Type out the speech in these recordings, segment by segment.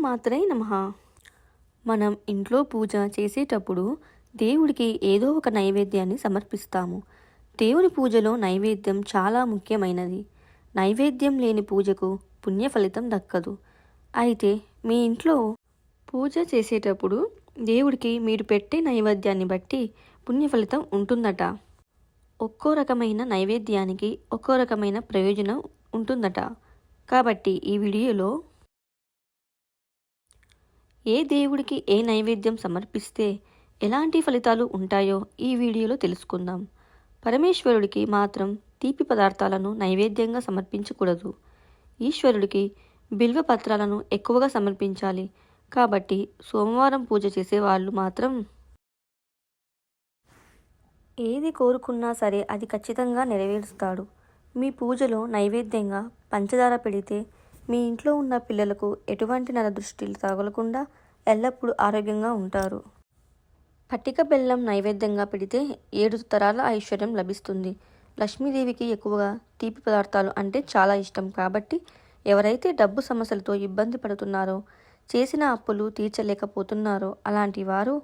మాత్రమే నమ. మనం ఇంట్లో పూజ చేసేటప్పుడు దేవుడికి ఏదో ఒక నైవేద్యాన్ని సమర్పిస్తాము. దేవుని పూజలో నైవేద్యం చాలా ముఖ్యమైనది. నైవేద్యం లేని పూజకు పుణ్య ఫలితం దక్కదు. అయితే మీ ఇంట్లో పూజ చేసేటప్పుడు దేవుడికి మీరు పెట్టే నైవేద్యాన్ని బట్టి పుణ్య ఫలితం ఉంటుందట. ఒక్కో రకమైన నైవేద్యానికి ఒక్కో రకమైన ప్రయోజనం ఉంటుందట. కాబట్టి ఈ వీడియోలో ఏ దేవుడికి ఏ నైవేద్యం సమర్పిస్తే ఎలాంటి ఫలితాలు ఉంటాయో ఈ వీడియోలో తెలుసుకుందాం. పరమేశ్వరుడికి మాత్రం తీపి పదార్థాలను నైవేద్యంగా సమర్పించకూడదు. ఈశ్వరుడికి బిల్వ పత్రాలను ఎక్కువగా సమర్పించాలి. కాబట్టి సోమవారం పూజ చేసే వాళ్ళు మాత్రం ఏది కోరుకున్నా సరే అది ఖచ్చితంగా నెరవేరుస్తాడు. మీ పూజలో నైవేద్యంగా పంచదార పెడితే మీ ఇంట్లో ఉన్న పిల్లలకు ఎటువంటి నరదృష్టిలు తగలకుండా ఎల్లప్పుడూ ఆరోగ్యంగా ఉంటారు. పట్టిక బెల్లం నైవేద్యంగా పెడితే ఏడు తరాల ఐశ్వర్యం లభిస్తుంది. లక్ష్మీదేవికి ఎక్కువగా తీపి పదార్థాలు అంటే చాలా ఇష్టం. కాబట్టి ఎవరైతే డబ్బు సమస్యలతో ఇబ్బంది పడుతున్నారో చేసిన అప్పులు తీర్చలేకపోతున్నారో అలాంటి వారు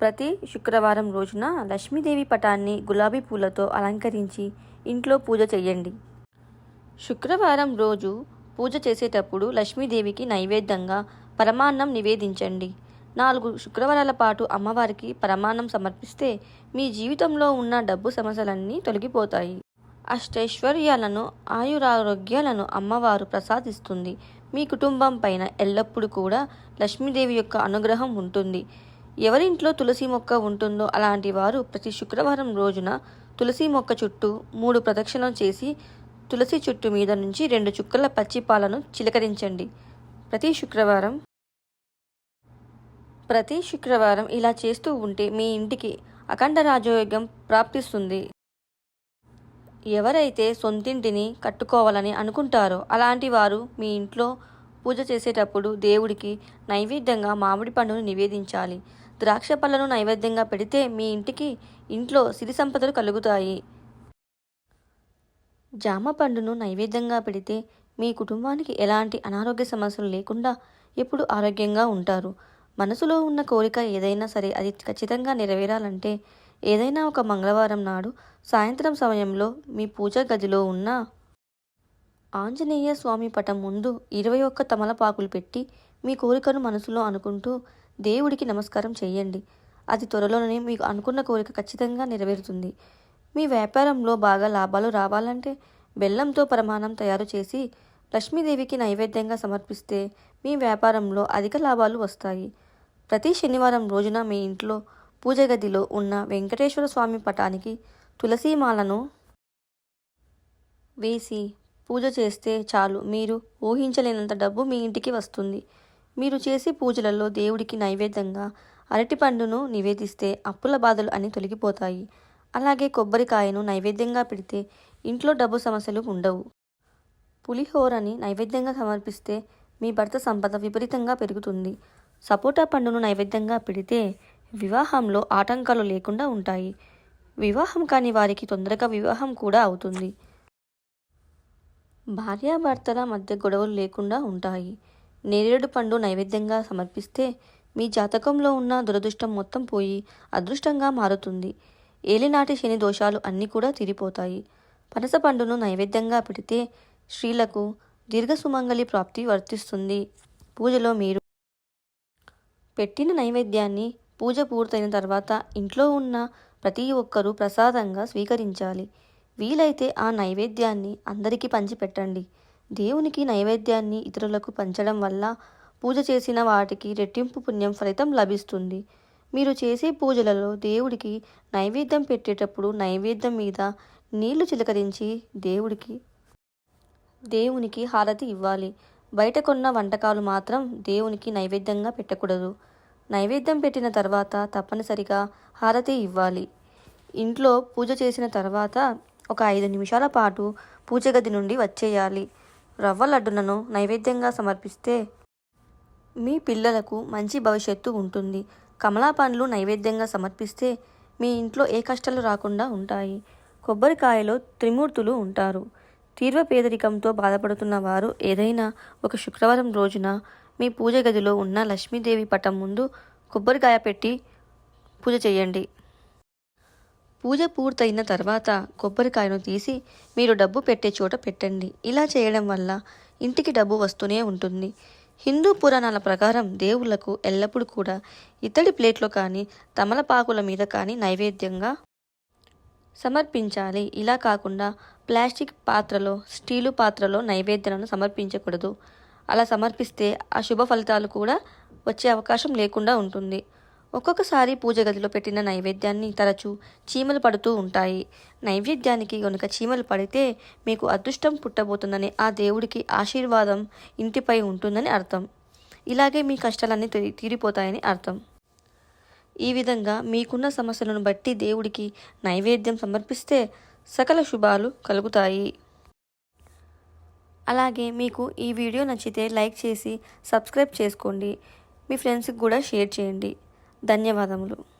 ప్రతి శుక్రవారం రోజున లక్ష్మీదేవి పటాన్ని గులాబీ పూలతో అలంకరించి ఇంట్లో పూజ చేయండి. శుక్రవారం రోజు పూజ చేసేటప్పుడు లక్ష్మీదేవికి నైవేద్యంగా పరమాన్నం నివేదించండి. నాలుగు శుక్రవారాల పాటు అమ్మవారికి పరమాన్నం సమర్పిస్తే మీ జీవితంలో ఉన్న డబ్బు సమస్యలన్నీ తొలగిపోతాయి. అష్టైశ్వర్యాలను ఆయురారోగ్యాలను అమ్మవారు ప్రసాదిస్తుంది. మీ కుటుంబం పైన ఎల్లప్పుడూ కూడా లక్ష్మీదేవి యొక్క అనుగ్రహం ఉంటుంది. ఎవరింట్లో తులసి మొక్క ఉంటుందో అలాంటి వారు ప్రతి శుక్రవారం రోజున తులసి మొక్క చుట్టూ మూడు ప్రదక్షిణలు చేసి తులసి చుట్టు మీద నుంచి రెండు చుక్కల పచ్చి పాలను చిలకరించండి. ప్రతి శుక్రవారం ప్రతి శుక్రవారం ఇలా చేస్తూ ఉంటే మీ ఇంటికి అఖండ రాజయోగ్యం ప్రాప్తిస్తుంది. ఎవరైతే సొంతింటిని కట్టుకోవాలని అనుకుంటారో అలాంటి వారు మీ ఇంట్లో పూజ చేసేటప్పుడు దేవుడికి నైవేద్యంగా మామిడి పండును నివేదించాలి. ద్రాక్ష పళ్ళను నైవేద్యంగా పెడితే మీ ఇంటికి ఇంట్లో సిరి సంపదలు కలుగుతాయి. జామ పండును నైవేద్యంగా పెడితే మీ కుటుంబానికి ఎలాంటి అనారోగ్య సమస్యలు లేకుండా ఎప్పుడు ఆరోగ్యంగా ఉంటారు. మనసులో ఉన్న కోరిక ఏదైనా సరే అది ఖచ్చితంగా నెరవేరాలంటే ఏదైనా ఒక మంగళవారం నాడు సాయంత్రం సమయంలో మీ పూజా గదిలో ఉన్న ఆంజనేయ స్వామి పటం ముందు ఇరవై ఒక్క తమలపాకులు పెట్టి మీ కోరికను మనసులో అనుకుంటూ దేవుడికి నమస్కారం చేయండి. అది త్వరలోనే మీకు అనుకున్న కోరిక ఖచ్చితంగా నెరవేరుతుంది. మీ వ్యాపారంలో బాగా లాభాలు రావాలంటే బెల్లంతో ప్రమాణం తయారు చేసి లక్ష్మీదేవికి నైవేద్యంగా సమర్పిస్తే మీ వ్యాపారంలో అధిక లాభాలు వస్తాయి. ప్రతి శనివారం రోజున మీ ఇంట్లో పూజ గదిలో ఉన్న వెంకటేశ్వర స్వామి పటానికి తులసీమాలను వేసి పూజ చేస్తే చాలు. మీరు ఊహించలేనంత డబ్బు మీ ఇంటికి వస్తుంది. మీరు చేసే పూజలలో దేవుడికి నైవేద్యంగా అరటిపండును నివేదిస్తే అప్పుల బాధలు అని తొలగిపోతాయి. అలాగే కొబ్బరికాయను నైవేద్యంగా పెడితే ఇంట్లో డబ్బు సమస్యలు ఉండవు. పులిహోరని నైవేద్యంగా సమర్పిస్తే మీ భర్త సంపద విపరీతంగా పెరుగుతుంది. సపోటా పండును నైవేద్యంగా పెడితే వివాహంలో ఆటంకాలు లేకుండా ఉంటాయి. వివాహం కాని వారికి తొందరగా వివాహం కూడా అవుతుంది. భార్యాభర్తల మధ్య గొడవలు లేకుండా ఉంటాయి. నేరేడు పండు నైవేద్యంగా సమర్పిస్తే మీ జాతకంలో ఉన్న దురదృష్టం మొత్తం పోయి అదృష్టంగా మారుతుంది. ఏలినాటి శని దోషాలు అన్నీ కూడా తీరిపోతాయి. పనస పండును నైవేద్యంగా పెడితే స్త్రీలకు దీర్ఘ సుమంగళి ప్రాప్తి వర్తిస్తుంది. పూజలో మీరు పెట్టిన నైవేద్యాన్ని పూజ పూర్తయిన తర్వాత ఇంట్లో ఉన్న ప్రతి ఒక్కరూ ప్రసాదంగా స్వీకరించాలి. వీలైతే ఆ నైవేద్యాన్ని అందరికీ పంచిపెట్టండి. దేవునికి నైవేద్యాన్ని ఇతరులకు పంచడం వల్ల పూజ చేసిన వాటికి రెట్టింపు పుణ్యం ఫలితం లభిస్తుంది. మీరు చేసే పూజలలో దేవుడికి నైవేద్యం పెట్టేటప్పుడు నైవేద్యం మీద నీళ్ళు చిలకరించి దేవుడికి దేవునికి హారతి ఇవ్వాలి. బయట కొన్న వంటకాలు మాత్రం దేవునికి నైవేద్యంగా పెట్టకూడదు. నైవేద్యం పెట్టిన తర్వాత తప్పనిసరిగా హారతి ఇవ్వాలి. ఇంట్లో పూజ చేసిన తర్వాత ఒక ఐదు నిమిషాల పాటు పూజ గది నుండి వచ్చేయాలి. రవ్వ లడ్డులను నైవేద్యంగా సమర్పిస్తే మీ పిల్లలకు మంచి భవిష్యత్తు ఉంటుంది. కమలా పండ్లు నైవేద్యంగా సమర్పిస్తే మీ ఇంట్లో ఏ కష్టాలు రాకుండా ఉంటాయి. కొబ్బరికాయలో త్రిమూర్తులు ఉంటారు. తీవ్ర పేదరికంతో బాధపడుతున్న వారు ఏదైనా ఒక శుక్రవారం రోజున మీ పూజ గదిలో ఉన్న లక్ష్మీదేవి పటం ముందు కొబ్బరికాయ పెట్టి పూజ చేయండి. పూజ పూర్తయిన తర్వాత కొబ్బరికాయను తీసి మీరు డబ్బు పెట్టే చోట పెట్టండి. ఇలా చేయడం వల్ల ఇంటికి డబ్బు వస్తూనే ఉంటుంది. హిందూ పురాణాల ప్రకారం దేవుళ్ళకు ఎల్లప్పుడూ కూడా ఇత్తడి ప్లేట్లో కానీ తమలపాకుల మీద కానీ నైవేద్యంగా సమర్పించాలి. ఇలా కాకుండా ప్లాస్టిక్ పాత్రలో స్టీలు పాత్రలో నైవేద్యాలను సమర్పించకూడదు. అలా సమర్పిస్తే ఆ శుభ ఫలితాలు కూడా వచ్చే అవకాశం లేకుండా ఉంటుంది. ఒక్కొక్కసారి పూజ గదిలో పెట్టిన నైవేద్యాన్ని తరచూ చీమలు పడుతూ ఉంటాయి. నైవేద్యానికి కనుక చీమలు పడితే మీకు అదృష్టం పుట్టబోతుందని ఆ దేవుడికి ఆశీర్వాదం ఇంటిపై ఉంటుందని అర్థం. ఇలాగే మీ కష్టాలన్నీ తీ- తీరిపోతాయని అర్థం. ఈ విధంగా మీకున్న సమస్యలను బట్టి దేవుడికి నైవేద్యం సమర్పిస్తే సకల శుభాలు కలుగుతాయి. అలాగే మీకు ఈ వీడియో నచ్చితే లైక్ చేసి సబ్స్క్రైబ్ చేసుకోండి. మీ ఫ్రెండ్స్కి కూడా షేర్ చేయండి. ధన్యవాదములు.